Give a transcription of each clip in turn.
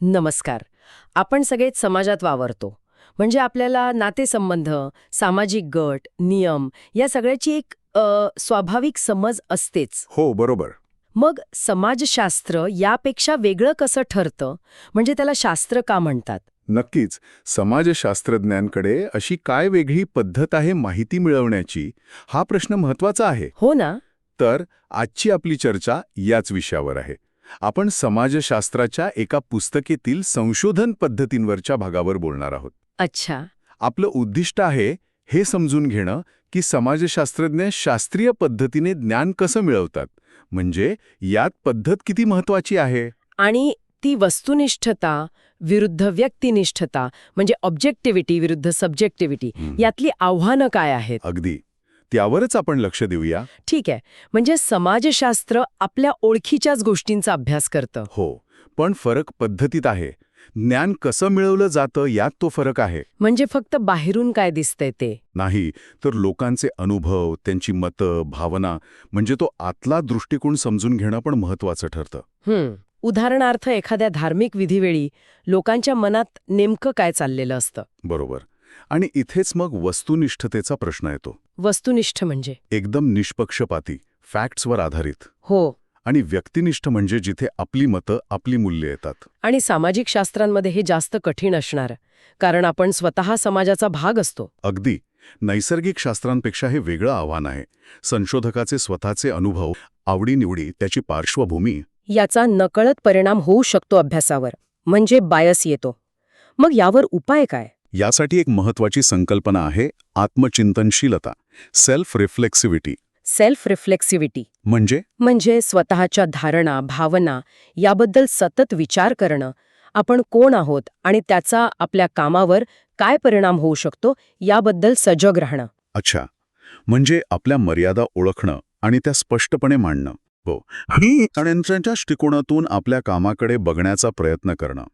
नमस्कार. आपण सगळेच समाजात वावरतो. म्हणजे आपल्याला नातेसंबंध सामाजिक गट नियम या सगळ्याची एक अ, स्वाभाविक समज असतेच. हो बरोबर. मग समाजशास्त्र यापेक्षा वेगळं कसं ठरतं? म्हणजे त्याला शास्त्र का म्हणतात? नक्कीच. समाजशास्त्रज्ञांकडे अशी काय वेगळी पद्धत आहे माहिती मिळवण्याची? हा प्रश्न महत्त्वाचा आहे. हो ना. तर आजची आपली चर्चा याच विषयावर आहे. आपण समाजशास्त्राच्या एका पुस्तकेतील संशोधन पद्धतींवरच्या भागावर बोलणार आहोत. अच्छा. आपलं उद्दिष्ट आहे हे समजून घेणं की समाजशास्त्रज्ञ शास्त्रीय पद्धतीने ज्ञान कसं मिळवतात. म्हणजे यात पद्धत किती महत्वाची आहे? आणि ती वस्तुनिष्ठता विरुद्ध व्यक्तिनिष्ठता म्हणजे ऑब्जेक्टिव्हिटी विरुद्ध सब्जेक्टिव्हिटी यातली आव्हानं काय आहेत? अगदी. त्यावरच आपण लक्ष देऊया. ठीक आहे. म्हणजे समाजशास्त्र आपल्या ओळखीच्याच गोष्टींचा अभ्यास करतं. हो. पण फरक पद्धतीत आहे. ज्ञान कसं मिळवलं जातं यात तो फरक आहे. म्हणजे फक्त बाहेरून काय दिसतंय ते? नाही. तर लोकांचे अनुभव त्यांची मतं भावना म्हणजे तो आतला दृष्टिकोन समजून घेणं पण महत्वाचं ठरतं. हं. उदाहरणार्थ एखाद्या धार्मिक विधीवेळी लोकांच्या मनात नेमकं काय चाललेलं असतं? बरोबर. आणि इथेच मग वस्तुनिष्ठतेचा प्रश्न येतो. वस्तुनिष्ठ म्हणजे? एकदम निष्पक्षपाती फॅक्ट्सवर आधारित. हो. आणि व्यक्तिनिष्ठ म्हणजे जिथे आपली मतं आपली मूल्य येतात. आणि सामाजिक शास्त्रांमध्ये हे जास्त कठीण असणार कारण आपण स्वतः समाजाचा भाग असतो. अगदी. नैसर्गिक शास्त्रांपेक्षा हे वेगळं आव्हान आहे. संशोधकाचे स्वतःचे अनुभव आवडीनिवडी त्याची पार्श्वभूमी. याचा नकळत परिणाम होऊ शकतो अभ्यासावर. म्हणजे बायस येतो. मग यावर उपाय काय? यासाठी एक महत्वाची संकल्पना आहे आत्मचिंतनशीलता सेल्फ रिफ्लेक्सिव्हिटी सेल्फ रिफ्लेक्सिव्हिटी म्हणजे? म्हणजे स्वतःच्या धारणा भावना याबद्दल सतत विचार करणं. आपण कोण आहोत आणि त्याचा आपल्या कामावर काय परिणाम होऊ शकतो याबद्दल सजग राहणं. अच्छा. म्हणजे आपल्या मर्यादा ओळखणं आणि त्या स्पष्टपणे मांडणं. हो. आणि त्यांच्या दृष्टिकोनातून आपल्या कामाकडे बघण्याचा प्रयत्न करणं.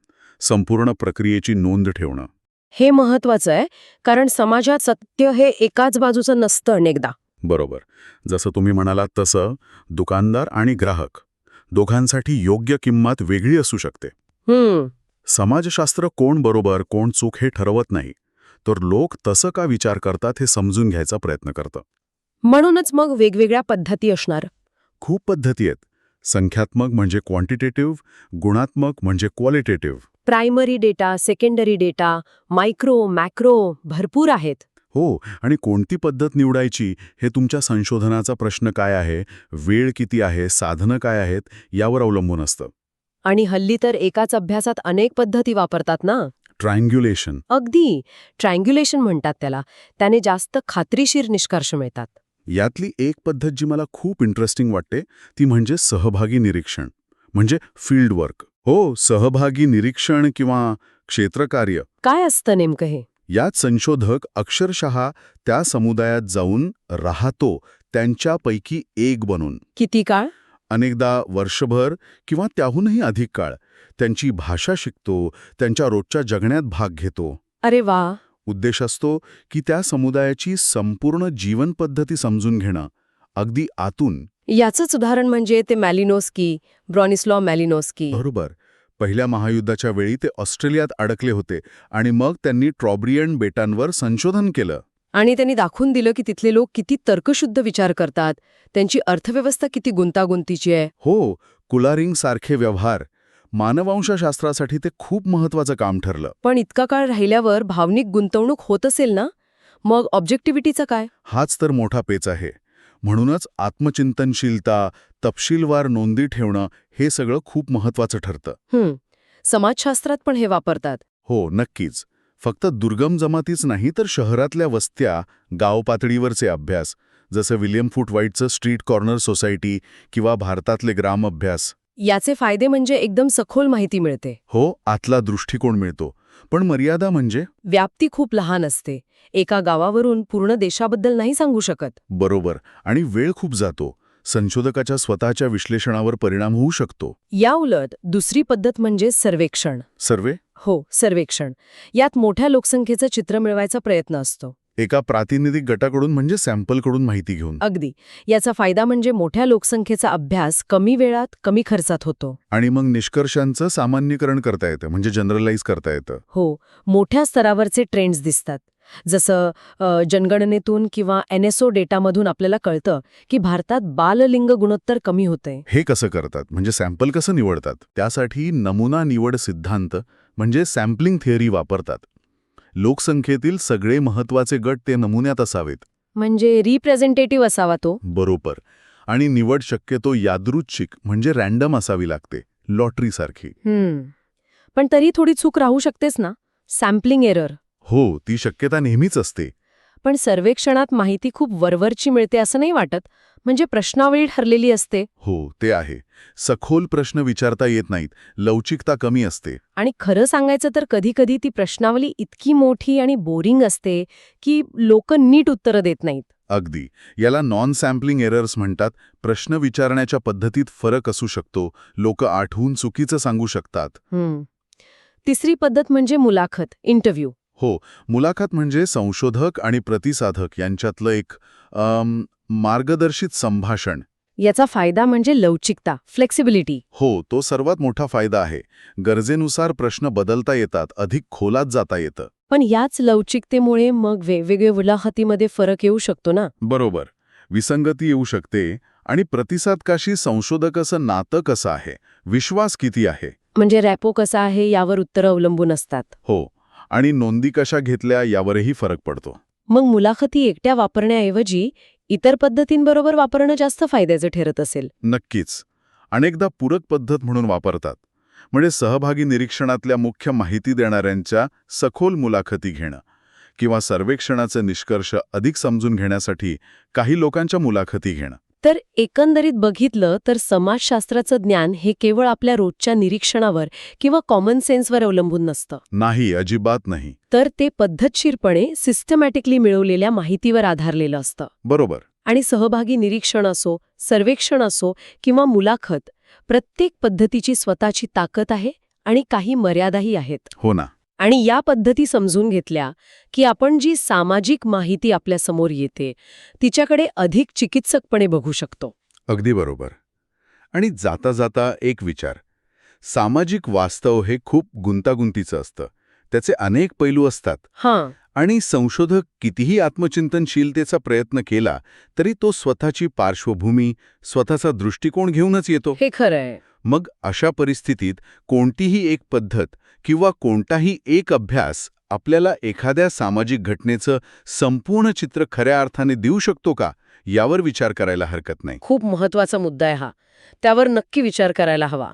संपूर्ण प्रक्रियेची नोंद ठेवणं. हे महत्वाचं आहे कारण समाजात सत्य हे एकाच बाजूचं नसतं अनेकदा. बरोबर. जसं तुम्ही म्हणालात तसं दुकानदार आणि ग्राहक दोघांसाठी योग्य किंमत वेगळी असू शकते. हम्म. समाजशास्त्र कोण बरोबर कोण चूक हे ठरवत नाही तर लोक तसं का विचार करतात हे समजून घ्यायचा प्रयत्न करतं. म्हणूनच मग वेगवेगळ्या पद्धती असणार. खूप पद्धती आहेत. संख्यात्मक म्हणजे क्वांटिटेटिव्ह गुणात्मक म्हणजे qualitative primary data secondary data micro macro भरपूर आहेत. हो आणि कोणती पद्धत निवडायची हे तुमच्या संशोधनाचा प्रश्न काय आहे? वेळ किती आहे? साधनं काय आहेत? यावर अवलंबून असतं. आणि हल्ली तर एकाच अभ्यासात अनेक पद्धती वापरतात ना? ट्रायंग्युलेशन अगदी. ट्रँग्युलेशन म्हणतात त्याला. त्याने जास्त खात्रीशीर निष्कर्ष मिळतात. यातली एक पद्धत जी मला खूप इंटरेस्टिंग वाटते ती म्हणजे सहभागी निरीक्षण. म्हणजे फील्ड वर्क हो सहभागी निरीक्षण किंवा क्षेत्रकार्य. काय असतं नेमकं हे? यात संशोधक अक्षरशः त्या समुदायात जाऊन राहतो त्यांच्यापैकी एक बनून. किती काळ? अनेकदा वर्षभर किंवा त्याहूनही अधिक काळ. त्यांची भाषा शिकतो त्यांच्या रोजच्या जगण्यात भाग घेतो. अरे वा! उद्देश असतो की त्या समुदायाची संपूर्ण जीवनपद्धती समजून घेणं अगदी आतून. याचंच उदाहरण म्हणजे ते मॅलिनोस्की ब्रॉनिस्लॉ मॅलिनोस्की. बरोबर. पहिल्या महायुद्धाच्या वेळी ते ऑस्ट्रेलियात अडकले होते आणि मग त्यांनी ट्रॉब्रियन बेटांवर संशोधन केलं. आणि त्यांनी दाखवून दिलं की तिथले लोक किती तर्कशुद्ध विचार करतात. त्यांची अर्थव्यवस्था किती गुंतागुंतीची आहे. हो कुलारिंग सारखे व्यवहार मानववंशशास्त्रासाठी ते खूप महत्वाचं काम ठरलं. पण इतका काळ राहिल्यावर भावनिक गुंतवणूक होत असेल ना? मग ऑब्जेक्टिव्हिटीचं काय? हाच तर मोठा पेच आहे. म्हणूनच आत्मचिंतनशीलता तपशीलवार नोंदी ठेवणं हे सगळं खूप महत्वाचं ठरतं. समाजशास्त्रात पण हे वापरतात. हो नक्कीच. फक्त दुर्गम जमातीच नाही तर शहरातल्या वस्त्या गाव पातळीवरचे अभ्यास जसं विल्यम फूट व्हाईटचं स्ट्रीट कॉर्नर सोसायटी किंवा भारतातले ग्राम अभ्यास याचे फायदे म्हणजे एकदम सखोल माहिती मिळते. हो आतला दृष्टिकोन मिळतो. पण मर्यादा म्हणजे? व्याप्ती खूप लहान असते. एका गावावरून पूर्ण देशाबद्दल नाही सांगू शकत. बरोबर. आणि वेळ खूप जातो. संशोधकाच्या स्वतःच्या विश्लेषणावर परिणाम होऊ शकतो. या उलट दुसरी पद्धत म्हणजे सर्वेक्षण. सर्वे? हो सर्वेक्षण. यात मोठ्या लोकसंख्येचं चित्र मिळवायचा प्रयत्न असतो. एका प्रातिनिधिक गटाकडून म्हणजे सॅम्पलकडून माहिती घेऊन. अगदी. याचा फायदा म्हणजे मोठ्या लोकसंख्येचा अभ्यास कमी वेळात कमी खर्चात होतो. आणि मग निष्कर्षांचं सामान्यीकरण करता येतं म्हणजे जनरलाइज करता येतं. हो. मोठ्या स्तरावरचे ट्रेंड्स दिसतात. जसं जनगणनेतून किंवा एनएसओ डेटामधून आपल्याला कळतं की भारतात बाललिंग गुणोत्तर कमी होतंय. हे कसं करतात? म्हणजे सॅम्पल कसं निवडतात? त्यासाठी नमुना निवड सिद्धांत म्हणजे सॅम्पलिंग थिअरी वापरतात. लोकसंख्येतील सगळे महत्त्वाचे गट ते नमुन्यात असावेत. म्हणजे रिप्रेझेंटेटिव्ह असावा तो. बरोबर. आणि निवड शक्यतो यादृच्छिक म्हणजे रॅन्डम असावी लागते. लॉटरीसारखी हम्म. पण तरी थोडी चूक राहू शकतेच ना? सॅम्पलिंग एरर हो ती शक्यता नेहमीच असते. पण सर्वेक्षणात माहिती खूप वरवरची मिळते असं नाही वाटत? म्हणजे प्रश्नावळी ठरलेली असते. हो ते आहे. सखोल प्रश्न विचारता येत नाहीत. लवचिकता कमी असते. आणि खरं सांगायचं तर कधीकधी ती प्रश्नावली इतकी मोठी आणि बोरिंग असते की लोक नीट उत्तरं देत नाहीत. अगदी. याला नॉन सॅम्पलिंग एरर्स म्हणतात. प्रश्न विचारण्याच्या पद्धतीत फरक असू शकतो. लोक आठवून चुकीचं सांगू शकतात. तिसरी पद्धत म्हणजे मुलाखत इंटरव्ह्यू हो मुलाखत म्हणजे संशोधक आणि प्रतिसाधक यांच्यातलं एक अम, मार्गदर्शित संभाषण. याचा फायदा म्हणजे लवचिकता फ्लेक्सिबिलिटी. हो तो सर्वात मोठा फायदा आहे. गरजेनुसार प्रश्न बदलता येतात अधिक खोलात जाता येतं. पण याच लवचिकतेमुळे मग वेगवेगळ्या मुलाखतीमध्ये फरक येऊ शकतो ना? बरोबर. विसंगती येऊ शकते आणि प्रतिसादकाशी संशोधकाचं नातं कसं आहे? विश्वास किती आहे? म्हणजे रॅपो कसा आहे यावर उत्तरं अवलंबून असतात. हो. आणि नोंदी कशा घेतल्या यावरही फरक पडतो. मग मुलाखती एकट्या वापरण्याऐवजी इतर पद्धतींबरोबर वापरणं जास्त फायद्याचं ठरत असेल. नक्कीच. अनेकदा पूरक पद्धत म्हणून वापरतात. म्हणजे सहभागी निरीक्षणातल्या मुख्य माहिती देणाऱ्यांच्या सखोल मुलाखती घेणं किंवा सर्वेक्षणाचे निष्कर्ष अधिक समजून घेण्यासाठी काही लोकांच्या मुलाखती घेणं. तर एकंदरीत बघितलं तर समाजशास्त्राचं ज्ञान हे केवळ आपल्या रोजच्या निरीक्षणावर किंवा कॉमन सेन्सवर अवलंबून नसतं. नाही अजिबात नाही. तर ते पद्धतशीरपणे सिस्टमॅटिकली मिळवलेल्या माहितीवर आधारलेलं असतं. बरोबर. आणि सहभागी निरीक्षण असो सर्वेक्षण असो किंवा मुलाखत प्रत्येक पद्धतीची स्वतःची ताकद आहे आणि काही मर्यादाही आहेत. हो ना. आणि या पद्धती समजून घेतल्या की आपण जी सामाजिक माहिती आपल्यासमोर येते तिच्याकडे अधिक चिकित्सकपणे बघू शकतो. अगदी बरोबर. आणि जाता जाता एक विचार. सामाजिक वास्तव हे खूप गुंतागुंतीचं असतं. त्याचे अनेक पैलू असतात. हां. आणि संशोधक कितीही आत्मचिंतनशीलतेचा प्रयत्न केला तरी तो स्वतःची पार्श्वभूमी स्वतःचा दृष्टिकोन घेऊनच येतो. हे खरं आहे मग अशा परिस्थितीत कोणतीही एक पद्धत किंवा कोणताही एक अभ्यास आपल्याला एखाद्या सामाजिक घटनेचं संपूर्ण चित्र खऱ्या अर्थाने देऊ शकतो का? यावर विचार करायला हरकत नाही. खूप महत्त्वाचा मुद्दा आहे हा. त्यावर नक्की विचार करायला हवा.